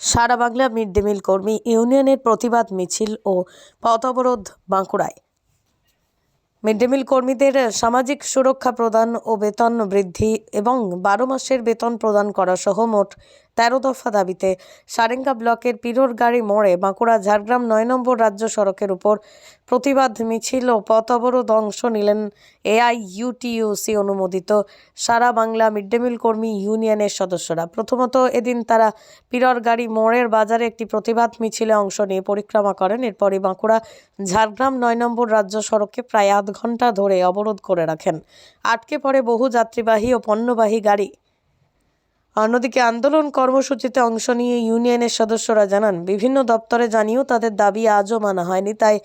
সারা Bangla mid day meal কর্মী ইউনিয়নের প্রতিবাদ মিছিল ও পথ অবরোধ বাঁকুড়ায়। মিড ডে মিল কর্মীদের সামাজিক সুরক্ষা প্রদান ও বেতন বৃদ্ধি এবং বারো মাসের বেতন প্রদান করা সহ মোট তেরো দফা দাবিতে সারেঙ্গা ব্লকের পিরোরগাড়ি মোড়ে বাঁকুড়া ঝাড়গ্রাম নয় নম্বর রাজ্য সড়কের উপর প্রতিবাদ মিছিল ও পথ অবরোধ অংশ নিলেন এআইইউটিইউসি অনুমোদিত সারা বাংলা মিড ডে মিল কর্মী ইউনিয়নের সদস্যরা। প্রথমত এদিন তারা পিররগাড়ি মোড়ের বাজারে একটি প্রতিবাদ মিছিলে অংশ নিয়ে পরিক্রমা করেন। এরপরই বাঁকুড়া ঝাড়গ্রাম নয় নম্বর রাজ্য সড়কে প্রায় আধ ঘণ্টা ধরে অবরোধ করে রাখেন। আটকে পড়ে বহু যাত্রীবাহী ও পণ্যবাহী গাড়ি। অন্যদিকে আন্দোলন কর্মসূচিতে অংশ নিয়ে ইউনিয়নের সদস্যরা জানান, বিভিন্ন দপ্তরে জানিয়েও তাদের দাবি আজও মানা হয়নি। তাই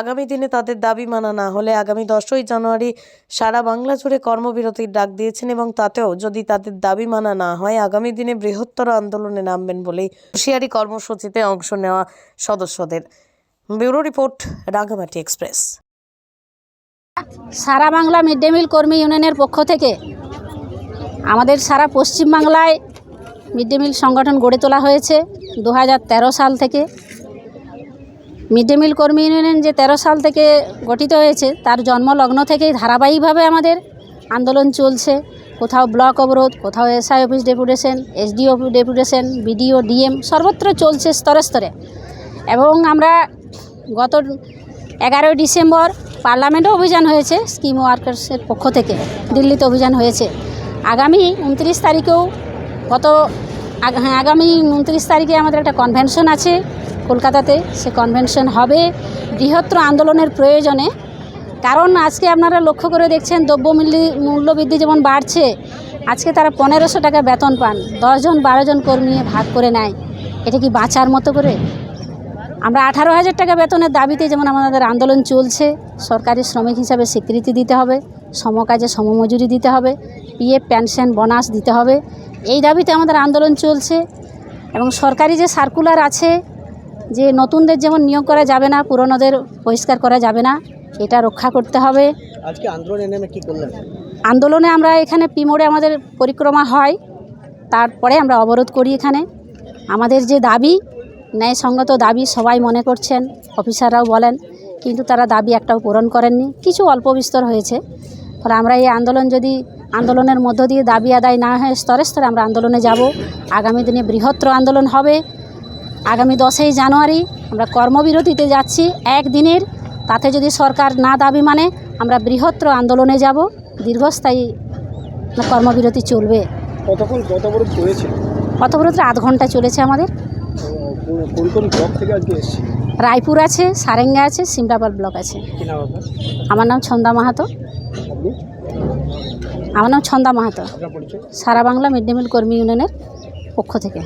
আগামী দিনে তাদের দাবি মানা না হলে আগামী দশই জানুয়ারি সারা বাংলা জুড়ে কর্মবিরতির ডাক দিয়েছেন এবং তাতেও যদি তাদের দাবি মানা না হয়, আগামী দিনে বৃহত্তর আন্দোলনে নামবেন বলেই হুঁশিয়ারি কর্মসূচিতে অংশ নেওয়া সদস্যদের। Bureau report, Rangamati express. সারা বাংলা মিড ডে মিল কর্মী ইউনিয়নের পক্ষ থেকে আমাদের সারা পশ্চিমবাংলায় মিড ডে মিল সংগঠন গড়ে তোলা হয়েছে দু হাজার তেরো সাল থেকে। মিড ডে মিল কর্মী ইউনিয়ন যে তেরো সাল থেকে গঠিত হয়েছে, তার জন্মলগ্ন থেকেই ধারাবাহিকভাবে আমাদের আন্দোলন চলছে। কোথাও ব্লক অবরোধ, কোথাও SI office deputation, SDO deputation, BDO, DM, সর্বত্র চলছে স্তরে স্তরে। এবং আমরা গত এগারোই ডিসেম্বর পার্লামেন্টে অভিযান হয়েছে, স্কিম ওয়ার্কার্সের পক্ষ থেকে। দিল্লিতে অভিযান হয়েছে। আগামী উনত্রিশ তারিখেও গত হ্যাঁ আগামী উনত্রিশ তারিখে আমাদের একটা কনভেনশন আছে কলকাতাতে। সে কনভেনশন হবে বৃহত্তর আন্দোলনের প্রয়োজনে। কারণ আজকে আপনারা লক্ষ্য করে দেখছেন দ্রব্য মূল্য মূল্যবৃদ্ধি যেমন বাড়ছে, আজকে তারা পনেরোশো টাকা বেতন পান। দশজন, বারোজন কর্মী ভাগ করে নেয়। এটা কি বাঁচার মতো করে? আমরা আঠারো হাজার টাকা বেতনের দাবিতে যেমন আমাদের আন্দোলন চলছে, সরকারি শ্রমিক হিসাবে স্বীকৃতি দিতে হবে। সমকাজে সমমজুরি দিতে হবে পিএফ পেনশন বোনাস দিতে হবে। এই দাবিতে আমাদের আন্দোলন চলছে এবং সরকারি যে সার্কুলার আছে যে নতুনদের যেমন নিয়োগ করা যাবে না পুরনোদের বহিষ্কার করা যাবে না এটা রক্ষা করতে হবে। আজকে আন্দোলনে নেমে কি করলেন? আন্দোলনে আমরা এখানে পিমোড়ে আমাদের পরিক্রমা হয় তারপরে আমরা অবরোধ করি এখানে। আমাদের যে দাবি ন্যায়সঙ্গত দাবি সবাই মনে করছেন অফিসাররাও বলেন কিন্তু তারা দাবি একটাও পূরণ করেননি। কিছু অল্প বিস্তর হয়েছে। ফলে আমরা এই আন্দোলন যদি আন্দোলনের মধ্য দিয়ে দাবি আদায় না হয় স্তরে স্তরে আমরা আন্দোলনে যাব। আগামী দিনে বৃহত্তর আন্দোলন হবে। আগামী দশই জানুয়ারি আমরা কর্মবিরতিতে যাচ্ছি। একদিনের তাতে যদি সরকার না দাবি মানে আমরা বৃহত্তর আন্দোলনে যাব। দীর্ঘস্থায়ী কর্মবিরতি চলবে। কতক্ষণ কত চলেছে? আধ ঘণ্টা চলেছে আমাদের। কোন কোন ব্লক থেকে আজকে রায়পুর আছে সারেঙ্গা আছে সিমরাপাল ব্লক আছে। আমার নাম ছন্দা মাহাতো। আপনি আমার নাম ছন্দা মাহাতো। সারা বাংলা মিড ডে মিল কর্মী ইউনিয়নের পক্ষ থেকে।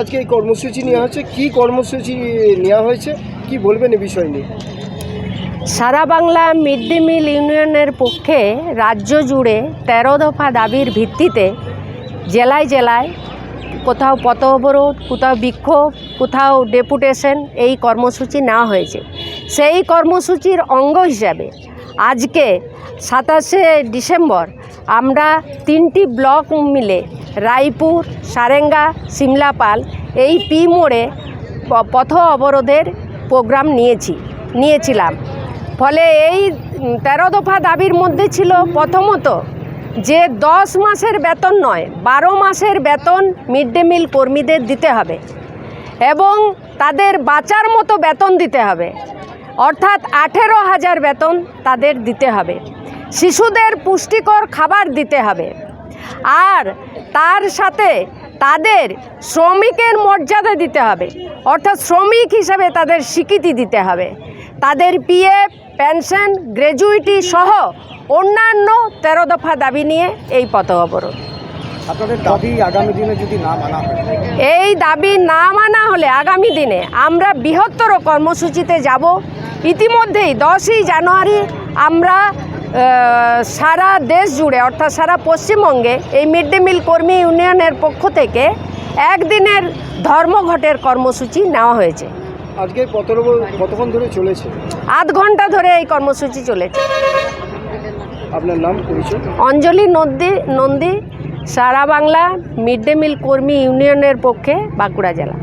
আজকে এই কর্মসূচি নেওয়া হয়েছে কি কর্মসূচি নেওয়া হয়েছে? কি বলবেন এই বিষয় নিয়ে? সারা বাংলা মিড ডে মিল ইউনিয়নের পক্ষে রাজ্য জুড়ে তেরো দফা দাবির ভিত্তিতে জেলায় জেলায় কোথাও পথ অবরোধ কোথাও বিক্ষোভ কোথাও ডেপুটেশন এই কর্মসূচি নেওয়া হয়েছে। সেই কর্মসূচির অঙ্গ হিসাবে আজকে সাতাশে ডিসেম্বর আমরা তিনটি ব্লক মিলে রায়পুর, সারেঙ্গা সিমলাপাল এই পি মোড়ে পথ অবরোধের প্রোগ্রাম নিয়েছি, নিয়েছিলাম। ফলে এই তেরো দফা দাবির মধ্যে ছিল প্রথমত যে দশ মাসের বেতন নয়, বারো মাসের বেতন মিড ডে মিল কর্মীদের দিতে হবে এবং তাদের বাঁচার মতো বেতন দিতে হবে। অর্থাৎ আঠেরো হাজার বেতন তাদের দিতে হবে। শিশুদের পুষ্টিকর খাবার দিতে হবে। আর তার সাথে তাদের শ্রমিকের মর্যাদা দিতে হবে। অর্থাৎ শ্রমিক হিসাবে তাদের স্বীকৃতি দিতে হবে। তাদের পিএফ পেনশন গ্র্যাজুইটি সহ অন্যান্য তেরো দফা দাবি নিয়ে এই পথ অবরোধ আপনাদের দাবি আগামী দিনে যদি না মানা হয়? এই দাবি না মানা হলে আগামী দিনে আমরা বৃহত্তর কর্মসূচিতে যাব। ইতিমধ্যেই দশই জানুয়ারি আমরা সারা দেশ জুড়ে অর্থাৎ সারা পশ্চিমবঙ্গে এই মিড ডে মিল কর্মী ইউনিয়নের পক্ষ থেকে একদিনের ধর্মঘটের কর্মসূচি নেওয়া হয়েছে। আজকে কতক্ষণ ধরে চলেছে? আধ ঘণ্টা ধরে এই কর্মসূচি চলেছে। আপনার নাম পরিচয়? অঞ্জলি নন্দী নন্দী সারা বাংলা মিড ডে মিল কর্মী ইউনিয়নের পক্ষে বাঁকুড়া জেলা।